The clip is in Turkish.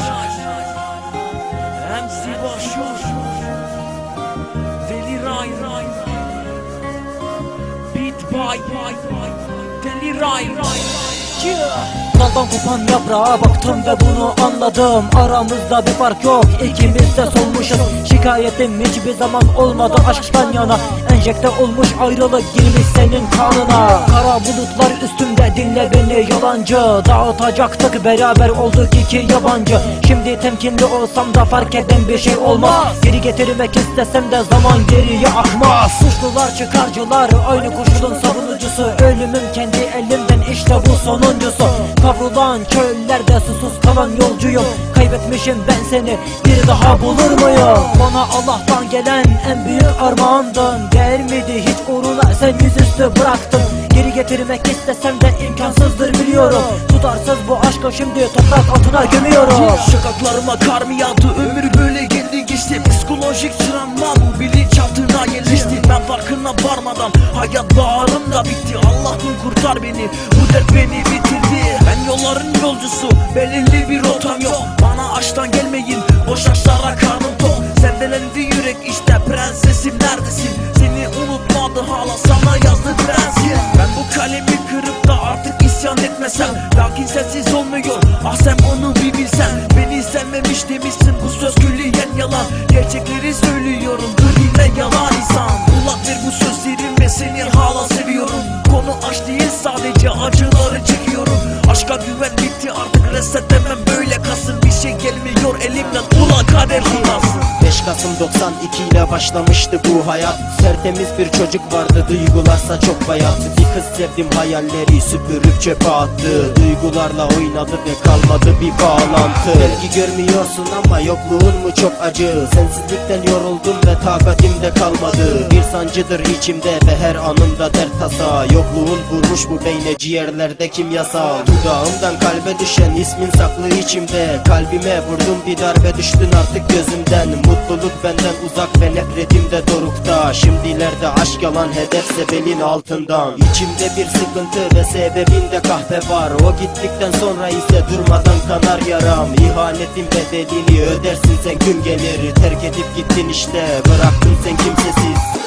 aşk Hem Ziba Şur Deli Ray. Ray Beat Bay. Deli Ray. Ray Yeah. Daldan kopan yaprağa baktım ve bunu anladım. Aramızda bir fark yok ikimiz de solmuşuz. Şikayetim hiçbir zaman olmadı aşktan yana. Enjekte olmuş ayrılık girmiş senin kanına Kara bulutlar yalancı Dağıtacaktık beraber olduk iki yabancı. Şimdi temkinli olsam da fark eden bir şey olmaz. Geri getirmek istesem de zaman geriye akmaz. Suçlular çıkarcılar aynı koşulun savunucusu. Ölümüm kendi elimden işte bu sonuncusu. Kavrulan çöllerde susuz kalan yolcuyum. Kaybetmişim ben seni bir daha bulur muyum? Bana Allah'tan gelen en büyük armağandın. Değer miydi hiç uğruna sen yüzüstü bıraktın Geri getirmek istesem de imkansızdır biliyorum. Tutarsız bu aşkı şimdi toprak altına gömüyorum. Şakaklarıma kar mı yağdı? Ömür böyle geldi geçti Psikolojik travma bu. Bilinçaltına yerleşti. Ben farkına varmadan hayat bağrımda bitti. Allah'ım kurtar beni. Bu dert beni bitirdi. Ben yolların yolcusu. Belirli bir rotam yok kırıp da artık isyan etmesem Lakin sensiz olmuyor. Ah sen onu bir bilsen Beni sevmemiş demişsin. Bu söz külliyen yalan Gerçekleri söylüyorum. Gri ve yalan insan. Kulak ver bu sözlerime seni hala seviyorum. Konu aşk değil sadece acıları çekiyorum. Aşka güven bitti artık resetlemem böyle kalsın Bir şey gelmiyor. Elimden ula kader kullansın 5 Kasım 92 ile başlamıştı bu hayat. Tertemiz bir çocuk vardı duygularsa çok bayat. Bir kız sevdim hayalleri süpürüp çöpe attı. Duygularla oynadı ve kalmadı bir bağlantı. Belki görmüyorsun ama yokluğun mu çok acı? Sensizlikten yoruldum ve takatim de kalmadı. Bir sancıdır içimde ve her anımda dert tasa. Yokluğun vurmuş bu beyne ciğerlerde kimyasal Dudağımdan kalbe düşen ismin saklı içimde. Kalbime vurdun bir darbe düştün artık gözümden Mutluluk benden uzak ve nefretim de dorukta. Şimdilerde aşk yalan hedefse belin altından. İçimde bir sıkıntı ve sebebinde kahpe var. O gittikten sonra ise durmadan kanar yaram. İhanetin bedelini ödersin sen gün gelir. Terk edip gittin işte bıraktın sen kimsesiz